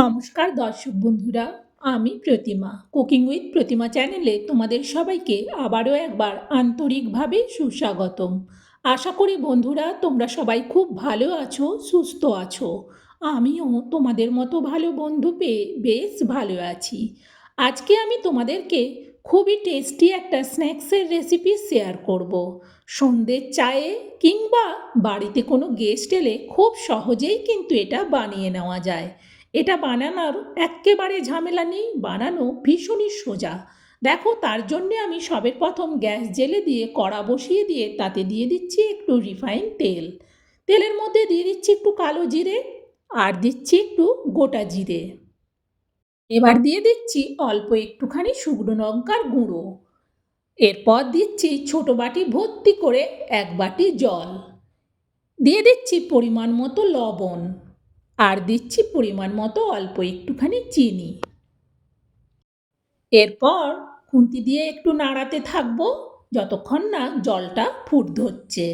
নমস্কার দর্শক বন্ধুরা, আমি প্রতিমা। কুকিং উইথ প্রতিমা চ্যানেলে তোমাদের সবাইকে আবারও একবার আন্তরিকভাবে সুস্বাগতম। আশা করি বন্ধুরা, তোমরা সবাই খুব ভালো আছো, সুস্থ আছো। আমিও তোমাদের মতো ভালো বন্ধু পেয়ে বেশ ভালো আছি। আজকে আমি তোমাদেরকে খুবই টেস্টি একটা স্ন্যাক্সের রেসিপি শেয়ার করব। সন্ধ্যের চায়ে কিংবা বাড়িতে কোনো গেস্ট এলে খুব সহজেই কিন্তু এটা বানিয়ে নেওয়া যায়। এটা বানানোর এক্কেবারে ঝামেলা নেই, বানানো ভীষণই সোজা। দেখো, তার জন্যে আমি সবে প্রথম গ্যাস জেলে দিয়ে কড়া বসিয়ে দিয়ে তাতে দিয়ে দিচ্ছি একটু রিফাইন তেল। তেলের মধ্যে দিয়ে দিচ্ছি একটু কালো জিরে আর দিচ্ছি একটু গোটা জিরে। এবার দিয়ে দিচ্ছি অল্প একটুখানি শুকনো লঙ্কার গুঁড়ো। এরপর দিচ্ছি ছোট বাটি ভর্তি করে এক বাটি জল। দিয়ে দিচ্ছি পরিমাণ মতো লবণ। আর দিচ্ছি পরিমাণ মতো অল্প একটুখানি চিনি। এরপর খুন্তি দিয়ে একটু নাড়াতে থাকব, যতক্ষণ না জলটা ফুট ধরছে।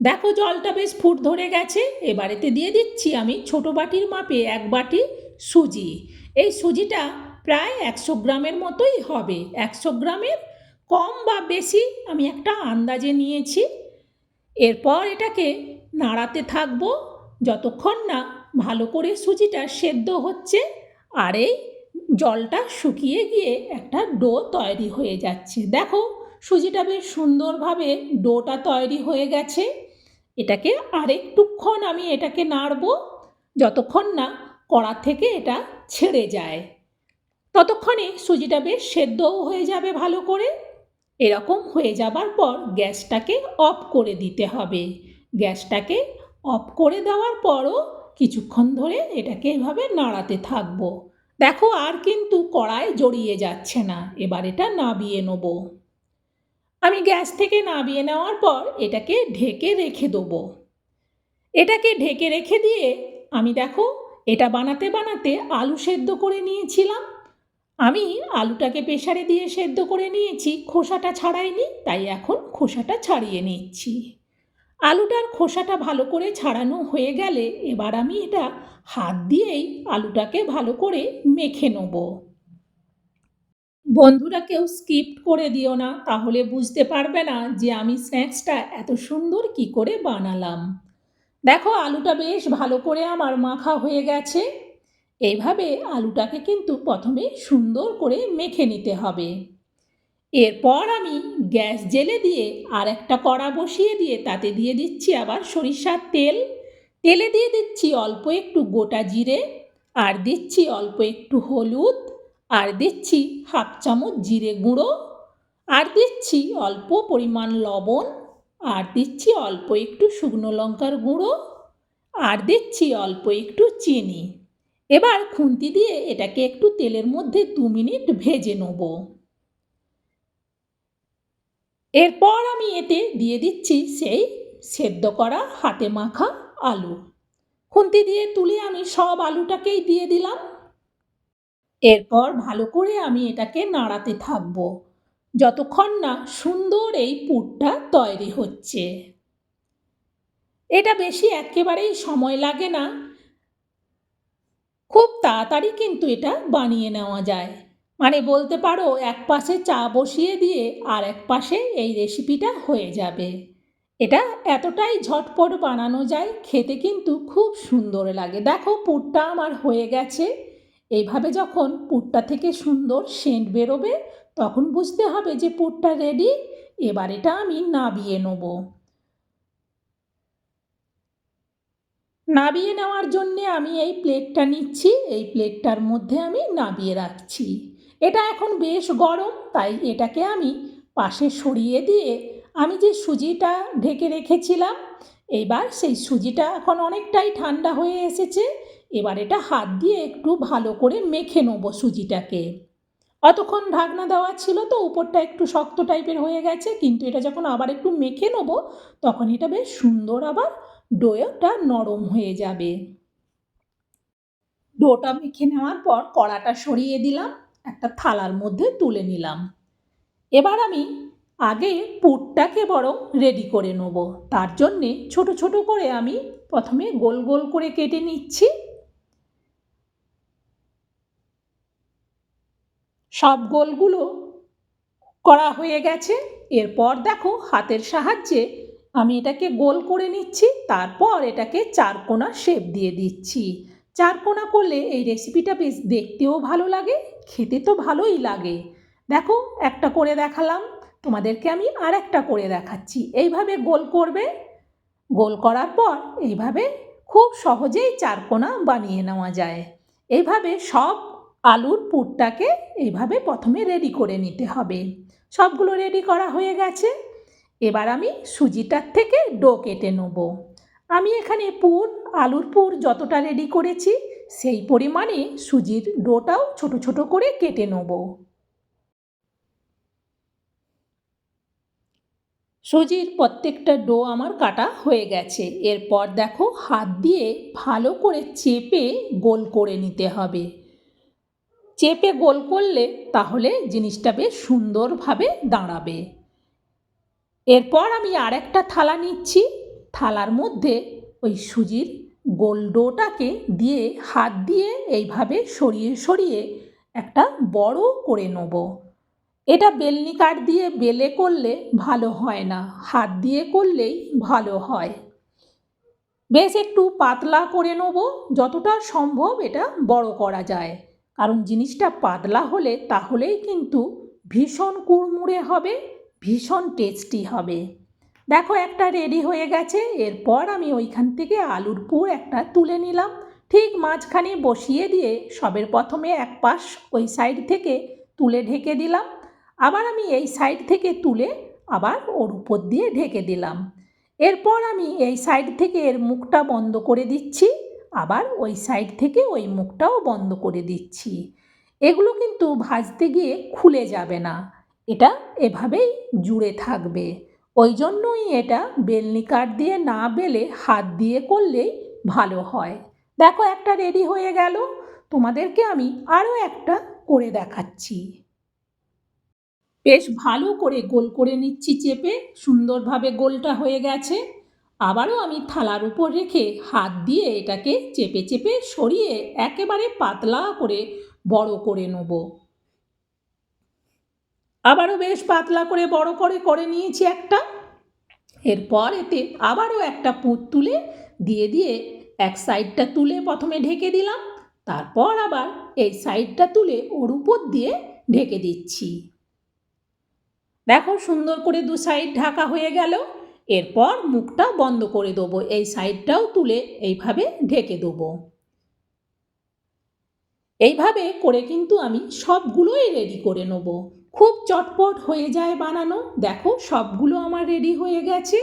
দেখো জলটা বেশ ফুট ধরে গেছে, এবারেতে দিয়ে দিচ্ছি আমি ছোট বাটির মাপে এক বাটি সুজি। এই সুজিটা প্রায় একশো গ্রামের মতোই হবে, একশো গ্রামের কম বা বেশি আমি একটা আন্দাজে নিয়েছি। এরপর এটাকে নাড়াতে থাকব, যতক্ষণ না ভালো করে সুজিটা সেদ্ধ হচ্ছে আর এই জলটা শুকিয়ে গিয়ে একটা ডো তৈরি হয়ে যাচ্ছে। দেখো, সুজিটা বেশ সুন্দরভাবে ডোটা তৈরি হয়ে গেছে। এটাকে আরেকটুক্ষণ আমি এটাকে নাড়বো, যতক্ষণ না কড়া থেকে এটা ছেড়ে যায়। ততক্ষণে সুজিটা বেশ সেদ্ধও হয়ে যাবে ভালো করে। এরকম হয়ে যাবার পর গ্যাসটাকে অফ করে দিতে হবে। গ্যাসটাকে অফ করে দেওয়ার পরও কিছুক্ষণ ধরে এটাকে এভাবে নাড়াতে থাকব। দেখো আর কিন্তু কড়ায় জড়িয়ে যাচ্ছে না। এবার এটা নাবিয়ে নেব। আমি গ্যাস থেকে নাবিয়ে নেওয়ার পর এটাকে ঢেকে রেখে দেবো। এটাকে ঢেকে রেখে দিয়ে আমি দেখো এটা বানাতে বানাতে আলু সেদ্ধ করে নিয়েছিলাম। আমি আলুটাকে প্রেশারে দিয়ে সেদ্ধ করে নিয়েছি। খোসাটা ছাড়াইনি, তাই এখন খোসাটা ছাড়িয়ে নিচ্ছি। আলুটার খোসাটা ভালো করে ছাড়ানো হয়ে গেলে এবার আমি এটা হাত দিয়েই আলুটাকে ভালো করে মেখে নেব। বন্ধুরা, কেউ স্কিপ করে দিও না, তাহলে বুঝতে পারবে না যে আমি স্ন্যাক্সটা এত সুন্দর কি করে বানালাম। দেখো, আলুটা বেশ ভালো করে আমার মাখা হয়ে গেছে। এইভাবে আলুটাকে কিন্তু প্রথমে সুন্দর করে মেখে নিতে হবে। এরপর আমি গ্যাস জেলে দিয়ে আর একটা কড়া বসিয়ে দিয়ে তাতে দিয়ে দিচ্ছি আবার সরিষার তেল। তেলে দিয়ে দিচ্ছি অল্প একটু গোটা জিরে আর দিচ্ছি অল্প একটু হলুদ আর দিচ্ছি হাফ চামচ জিরে গুঁড়ো আর দিচ্ছি অল্প পরিমাণ লবণ আর দিচ্ছি অল্প একটু শুকনো লঙ্কার গুঁড়ো আর দিচ্ছি অল্প একটু চিনি। এবার খুন্তি দিয়ে এটাকে একটু তেলের মধ্যে দু মিনিট ভেজে নেব। এরপর আমি এতে দিয়ে দিচ্ছি সেই সেদ্ধ করা হাতে মাখা আলু। খুন্তি দিয়ে তুলে আমি সব আলুটাকেই দিয়ে দিলাম। এরপর ভালো করে আমি এটাকে নাড়াতে থাকব, যতক্ষণ না সুন্দর এই পুরটা তৈরি হচ্ছে। এটা বেশি একেবারেই সময় লাগে না। খুব তাড়াতাড়ি কিন্তু এটা বানিয়ে নেওয়া যায়। মানে বলতে পারো এক পাশে চা বসিয়ে দিয়ে আর এক পাশে এই রেসিপিটা হয়ে যাবে। এটা এতটাই ঝটপট বানানো যায়, খেতে কিন্তু খুব সুন্দর লাগে। দেখো পুরটা আমার হয়ে গেছে। এইভাবে যখন পুরটা থেকে সুন্দর সেন্ট বেরোবে, তখন বুঝতে হবে যে পুরটা রেডি এবার এটা আমি নাবিয়ে নেব। নাবিয়ে নেওয়ার জন্যে আমি এই প্লেটটা নিচ্ছি। এই প্লেটটার মধ্যে আমি নাবিয়ে রাখছি। এটা এখন বেশ গরম, তাই এটাকে আমি পাশে সরিয়ে দিয়ে আমি যে সুজিটা ঢেকে রেখেছিলাম, এবার সেই সুজিটা এখন অনেকটাই ঠান্ডা হয়ে এসেছে, এবার এটা হাত দিয়ে একটু ভালো করে মেখে নেব সুজিটাকে। অতক্ষণ ঢাকনা দেওয়া ছিল তো, উপরটা একটু শক্ত টাইপের হয়ে গেছে, কিন্তু এটা যখন আবার একটু মেখে নেব, তখন এটা বেশ সুন্দর আবার ডোটা নরম হয়ে যাবে। ডোটা মেখে নেওয়ার পর কড়াটা সরিয়ে দিলাম। একটা থালার মধ্যে তুলে নিলাম। এবার আমি আগে পুরটাকে বরং রেডি করে নেব। তার জন্যে ছোট ছোট করে আমি প্রথমে গোল গোল করে কেটে নিচ্ছি। সব গোলগুলো করা হয়ে গেছে। এরপর দেখো হাতের সাহায্যে আমি এটাকে গোল করে নিচ্ছি। তারপর এটাকে চারকোনা শেপ দিয়ে দিচ্ছি। চারকোনা করলে এই রেসিপিটা বেশ দেখতেও ভালো লাগে, খেতে তো ভালোই লাগে। দেখো, একটা করে দেখালাম, তোমাদেরকে আমি আর একটা করে দেখাচ্ছি। এইভাবে গোল করবে, গোল করার পর এইভাবে খুব সহজেই চারকোনা বানিয়ে নেওয়া যায়। এইভাবে সব আলুর পুরটাকে এইভাবে প্রথমে রেডি করে নিতে হবে। সবগুলো রেডি করা হয়ে গেছে। এবার আমি সুজিটার থেকে ডো কেটে নেব। আমি এখানে পুর আলুর পুর যতটা রেডি করেছি, সেই পরিমাণে সুজির ডোটাও ছোট ছোট করে কেটে নেব। সুজির প্রত্যেকটা ডো আমার কাটা হয়ে গেছে। এরপর দেখো হাত দিয়ে ভালো করে চেপে গোল করে নিতে হবে। চেপে গোল করলে তাহলে জিনিসটা বেশ সুন্দরভাবে দাঁড়াবে। এরপর আমি আরেকটা থালা নিচ্ছি। থালার মধ্যে ওই সুজির গোল ডোটাকে দিয়ে হাত দিয়ে এইভাবে সরিয়ে সরিয়ে একটা বড় করে নেব। এটা বেলনি কাঠ দিয়ে বেলে করলে ভালো হয় না, হাত দিয়ে করলেই ভালো হয়। বেশ একটু পাতলা করে নেব, যতটা সম্ভব এটা বড় করা যায়। কারণ জিনিসটা পাতলা হলে তাহলেই কিন্তু ভীষণ কুড়মুড়ে হবে, ভীষণ টেস্টি হবে। দেখো, একটা রেডি হয়ে গেছে। এরপর আমি ওইখান থেকে আলুর পুর একটা তুলে নিলাম। ঠিক মাঝখানে বসিয়ে দিয়ে সবের প্রথমে এক পাশ ওই সাইড থেকে তুলে ঢেকে দিলাম। আবার আমি এই সাইড থেকে তুলে আবার ওর উপর দিয়ে ঢেকে দিলাম। এরপর আমি এই সাইড থেকে এর মুখটা বন্ধ করে দিচ্ছি। আবার ওই সাইড থেকে ওই মুখটাও বন্ধ করে দিচ্ছি। এগুলো কিন্তু ভাজতে গিয়ে খুলে যাবে না। এটা এভাবেই জুড়ে থাকবে। ওই জন্যই এটা বেলনি কাঠ দিয়ে না বেলে হাত দিয়ে করলেই ভালো হয়। দেখো একটা রেডি হয়ে গেল। তোমাদেরকে আমি আরও একটা করে দেখাচ্ছি। বেশ ভালো করে গোল করে নিচ্ছি চেপে, সুন্দরভাবে গোলটা হয়ে গেছে। আবারও আমি থালার উপর রেখে হাত দিয়ে এটাকে চেপে চেপে সরিয়ে একেবারে পাতলা করে বড় করে নেব। আবারও বেশ পাতলা করে বড় করে করে নিয়েছি একটা। এরপর এতে আবারও একটা পুঁত তুলে দিয়ে দিয়ে এক সাইডটা তুলে প্রথমে ঢেকে দিলাম। তারপর আবার এই সাইডটা তুলে ওর উপর দিয়ে ঢেকে দিচ্ছি। দেখো সুন্দর করে দু সাইড ঢাকা হয়ে গেল। এরপর মুখটা বন্ধ করে দেবো। এই সাইডটাও তুলে এইভাবে ঢেকে দেবো। এইভাবে করে কিন্তু আমি সবগুলোই রেডি করে নেব। খুব চটপট হয়ে যায় বানানো। দেখো, সবগুলো আমার রেডি হয়ে গেছে।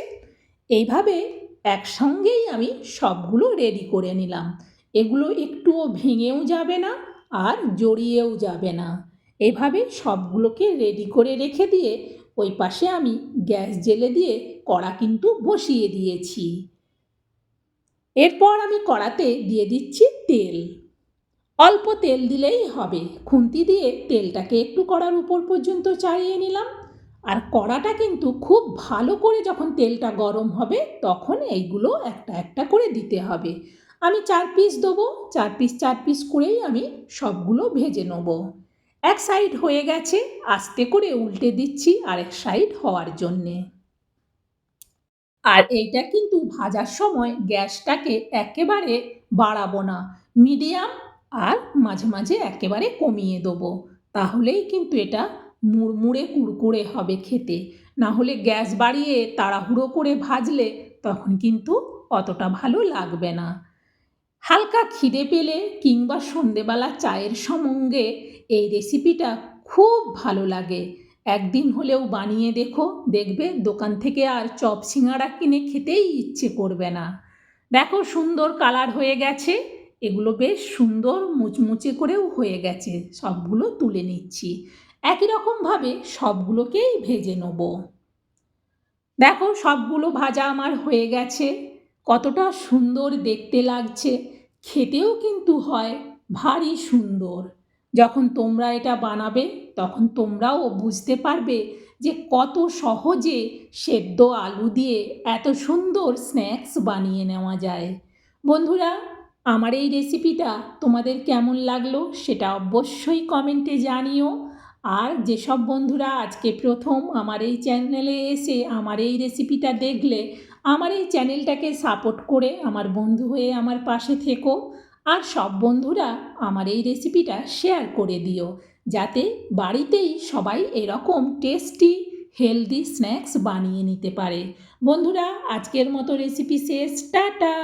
এইভাবে একসঙ্গেই আমি সবগুলো রেডি করে নিলাম। এগুলো একটুও ভেঙেও যাবে না আর জড়িয়েও যাবে না। এভাবে সবগুলোকে রেডি করে রেখে দিয়ে ওই পাশে আমি গ্যাস জেলে দিয়ে কড়া কিন্তু বসিয়ে দিয়েছি। এরপর আমি কড়াতে দিয়ে দিচ্ছি তেল। অল্প তেল দিলেই হবে। খুন্তি দিয়ে তেলটাকে একটু কড়ার উপর পর্যন্ত চাড়িয়ে নিলাম। আর কড়াটা কিন্তু খুব ভালো করে যখন তেলটা গরম হবে, তখন এইগুলো একটা একটা করে দিতে হবে। আমি চার পিস দেবো। চার পিস চার পিস করেই আমি সবগুলো ভেজে নেব। এক সাইড হয়ে গেছে, আস্তে করে উল্টে দিচ্ছি আরেক সাইড হওয়ার জন্যে। আর এইটা কিন্তু ভাজার সময় গ্যাসটাকে একেবারে বাড়াবো না। মিডিয়াম আর মাঝে মাঝে একেবারে কমিয়ে দেবো। তাহলেই কিন্তু এটা মুড়মুড়ে কুড়কুড়ে হবে খেতে। না হলে গ্যাস বাড়িয়ে তাড়াহুড়ো করে ভাজলে তখন কিন্তু অতটা ভালো লাগবে না। হালকা খিদে পেলে কিংবা সন্ধেবেলা চায়ের সঙ্গে এই রেসিপিটা খুব ভালো লাগে। একদিন হলেও বানিয়ে দেখো, দেখবে দোকান থেকে আর চপ সিঙাড়া কিনে খেতেই ইচ্ছে করবে না। দেখো সুন্দর কালার হয়ে গেছে। এগুলো বেশ সুন্দর মুচমুচে করেও হয়ে গেছে, সবগুলো তুলে নিচ্ছি। একই রকমভাবে সবগুলোকেই ভেজে নেব। দেখো, সবগুলো ভাজা আমার হয়ে গেছে। কতটা সুন্দর দেখতে লাগছে। খেতেও কিন্তু হয় ভারী সুন্দর। যখন তোমরা এটা বানাবে, তখন তোমরাও বুঝতে পারবে যে কত সহজে সেদ্ধ আলু দিয়ে এত সুন্দর স্ন্যাক্স বানিয়ে নেওয়া যায়। বন্ধুরা আমার এই রেসিপিটা তোমাদের কেমন লাগল সেটা অবশ্যই কমেন্টে জানিও। আর যেসব বন্ধুরা আজকে প্রথম আমার এই চ্যানেলে এসে আমার এই রেসিপিটা দেখলে, আমার এই চ্যানেলটাকে সাপোর্ট করে আমার বন্ধু হয়ে আমার পাশে থেকো। আর সব বন্ধুরা আমার এই রেসিপিটা শেয়ার করে দিও, যাতে বাড়িতেই সবাই এরকম টেস্টি হেলদি স্ন্যাক্স বানিয়ে নিতে পারে। বন্ধুরা, আজকের মতো রেসিপি শেষ। টাটা!